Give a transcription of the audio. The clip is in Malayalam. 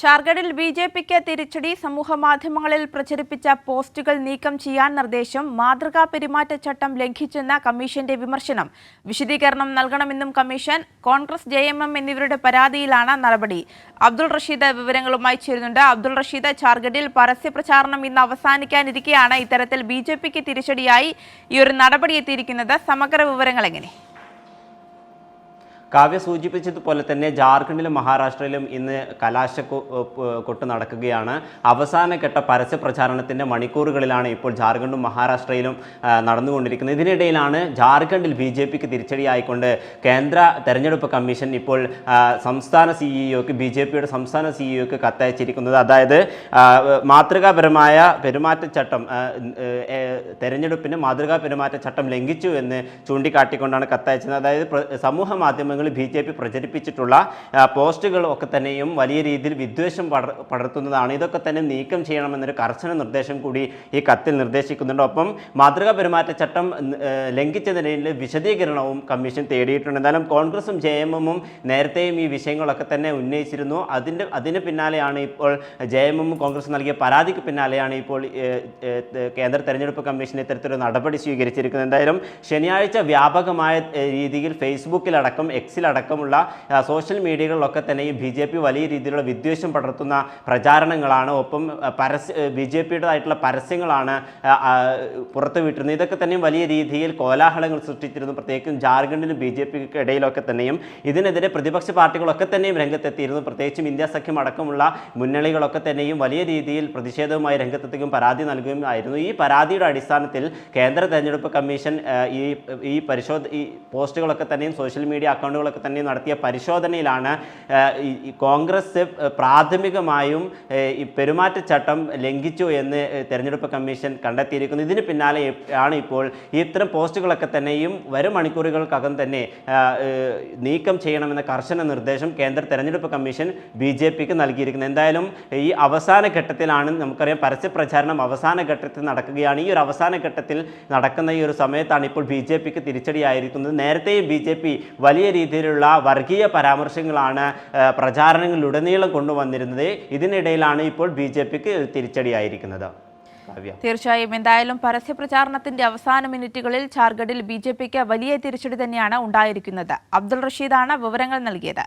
ഝാർഖണ്ഡിൽ ബി ജെ പിക്ക് തിരിച്ചടി സമൂഹമാധ്യമങ്ങളിൽ പ്രചരിപ്പിച്ച പോസ്റ്റുകൾ നീക്കം ചെയ്യാൻ നിർദ്ദേശം മാതൃകാ പെരുമാറ്റച്ചട്ടം ലംഘിച്ചെന്ന കമ്മീഷന്റെ വിമർശനം. വിശദീകരണം നൽകണമെന്നും കമ്മീഷൻ കോൺഗ്രസ് ജെ എന്നിവരുടെ പരാതിയിലാണ് നടപടി. അബ്ദുൾ റഷീദ് വിവരങ്ങളുമായി ചേരുന്നുണ്ട്. അബ്ദുൾ റഷീദ് ഝാർഖണ്ഡിൽ പരസ്യപ്രചാരണം ഇന്ന് അവസാനിക്കാനിരിക്കെയാണ്. ഇത്തരത്തിൽ ബി തിരിച്ചടിയായി ഈ ഒരു നടപടി എത്തിയിരിക്കുന്നത്. സമഗ്ര വിവരങ്ങൾ എങ്ങനെ? കാവ്യ സൂചിപ്പിച്ചതുപോലെ തന്നെ ജാർഖണ്ഡിലും മഹാരാഷ്ട്രയിലും ഇന്ന് കലാശ കൊട്ട് നടക്കുകയാണ്. അവസാനഘട്ട പരസ്യ പ്രചാരണത്തിന്റെ മണിക്കൂറുകളിലാണ് ഇപ്പോൾ ജാർഖണ്ഡും മഹാരാഷ്ട്രയിലും നടന്നുകൊണ്ടിരിക്കുന്നത്. ഇതിനിടയിലാണ് ജാർഖണ്ഡിൽ ബി ജെ പിക്ക് തിരിച്ചടിയായിക്കൊണ്ട് കേന്ദ്ര തെരഞ്ഞെടുപ്പ് കമ്മീഷൻ ഇപ്പോൾ സംസ്ഥാന സിഇഒക്ക് ബി ജെ പിയുടെ സംസ്ഥാന സിഇഒക്ക് കത്തയച്ചിരിക്കുന്നത്. അതായത് മാതൃകാപരമായ പെരുമാറ്റച്ചട്ടം തെരഞ്ഞെടുപ്പിന് മാതൃകാ പെരുമാറ്റച്ചട്ടം ലംഘിച്ചു എന്ന് ചൂണ്ടിക്കാട്ടിക്കൊണ്ടാണ് കത്തയച്ചത്. അതായത് സമൂഹ സമൂഹ മാധ്യമങ്ങളിൽ ബി ജെ പി പ്രചരിപ്പിച്ചിട്ടുള്ള പോസ്റ്റുകളൊക്കെ തന്നെയും വലിയ രീതിയിൽ വിദ്വേഷം പടർ പടർത്തുന്നതാണ്. ഇതൊക്കെ തന്നെ നീക്കം ചെയ്യണമെന്നൊരു കർശന നിർദ്ദേശം കൂടി ഈ കത്തിൽ നിർദ്ദേശിക്കുന്നുണ്ട്. ഒപ്പം മാതൃകാ പെരുമാറ്റച്ചട്ടം ലംഘിച്ച നിലയിൽ വിശദീകരണവും കമ്മീഷൻ തേടിയിട്ടുണ്ട്. എന്തായാലും കോൺഗ്രസും ജെ എം എമ്മും നേരത്തെയും ഈ വിഷയങ്ങളൊക്കെ തന്നെ ഉന്നയിച്ചിരുന്നു. അതിന്റെ അതിന് പിന്നാലെയാണ് ഇപ്പോൾ ജെ എം എമ്മും കോൺഗ്രസ് നൽകിയ പരാതിക്ക് പിന്നാലെയാണ് ഇപ്പോൾ കേന്ദ്ര തെരഞ്ഞെടുപ്പ് കമ്മീഷൻ ഇത്തരത്തിലൊരു നടപടി സ്വീകരിച്ചിരിക്കുന്നത്. എന്തായാലും ശനിയാഴ്ച വ്യാപകമായ രീതിയിൽ ഫേസ്ബുക്കിലടക്കം എക്സിലടക്കമുള്ള സോഷ്യൽ മീഡിയകളിലൊക്കെ തന്നെ ഈ ബി ജെ പി വലിയ രീതിയിലുള്ള വിദ്വേഷം പടർത്തുന്ന പ്രചാരണങ്ങളാണ്. ഒപ്പം പരസ്യ ബി ജെ പിയുടേതായിട്ടുള്ള പരസ്യങ്ങളാണ് പുറത്തുവിട്ടിരുന്നത് ഇതൊക്കെ തന്നെയും വലിയ രീതിയിൽ കോലാഹലങ്ങൾ സൃഷ്ടിച്ചിരുന്നു. പ്രത്യേകിച്ചും ജാർഖണ്ഡിലും ബി ജെ പിക്ക് ഇടയിലൊക്കെ തന്നെയും ഇതിനെതിരെ പ്രതിപക്ഷ പാർട്ടികളൊക്കെ തന്നെയും രംഗത്തെത്തിയിരുന്നു. പ്രത്യേകിച്ചും ഇന്ത്യ സഖ്യം അടക്കമുള്ള മുന്നണികളൊക്കെ തന്നെയും വലിയ രീതിയിൽ പ്രതിഷേധവുമായി രംഗത്തെത്തുകയും പരാതി നൽകുകയും ആയിരുന്നു. ഈ പരാതിയുടെ അടിസ്ഥാനത്തിൽ കേന്ദ്ര തെരഞ്ഞെടുപ്പ് കമ്മീഷൻ ഈ ഈ പരിശോധ ഈ പോസ്റ്റുകളൊക്കെ തന്നെയും സോഷ്യൽ മീഡിയ അക്കൗണ്ടുകളൊക്കെ തന്നെ നടത്തിയ പരിശോധനയിലാണ് കോൺഗ്രസ് പ്രാഥമികമായും ഈ പെരുമാറ്റച്ചട്ടം ലംഘിച്ചു എന്ന് തെരഞ്ഞെടുപ്പ് കമ്മീഷൻ കണ്ടെത്തിയിരിക്കുന്നു. ഇതിന് പിന്നാലെ ആണ് ഇപ്പോൾ ഇത്തരം പോസ്റ്റുകളൊക്കെ തന്നെയും വരും മണിക്കൂറുകൾക്കകം തന്നെ നീക്കം ചെയ്യണമെന്ന കർശന നിർദ്ദേശം കേന്ദ്ര തെരഞ്ഞെടുപ്പ് കമ്മീഷൻ ബി ജെ പിക്ക് നൽകിയിരിക്കുന്നത് എന്തായാലും ഈ അവസാന ഘട്ടത്തിലാണ് നമുക്കറിയാം പരസ്യപ്രചാരണം അവസാന ഘട്ടത്തിൽ നടക്കുകയാണ്. ഈ ഒരു അവസാന ഘട്ടത്തിൽ നടക്കുന്ന ഈ ഒരു സമയത്താണ് ഇപ്പോൾ ബി ജെ പിക്ക് തിരിച്ചടിയായിരിക്കുന്നത്. നേരത്തെയും ബി ജെ പി വലിയ രീതിയിലുള്ള വർഗീയ പരാമർശങ്ങളാണ് പ്രചാരണങ്ങളിലുടനീളം കൊണ്ടുവന്നിരുന്നത്. ഇതിനിടയിലാണ് ഇപ്പോൾ ബി ജെ പിക്ക് തിരിച്ചടിയായിരിക്കുന്നത്. തീർച്ചയായും. എന്തായാലും പരസ്യ പ്രചാരണത്തിന്റെ അവസാന മിനിറ്റുകളിൽ ഝാർഖണ്ഡിൽ ബി ജെ പിക്ക് വലിയ തിരിച്ചടി തന്നെയാണ് ഉണ്ടായിരിക്കുന്നത്. അബ്ദുൾ റഷീദാണ് വിവരങ്ങൾ നൽകിയത്.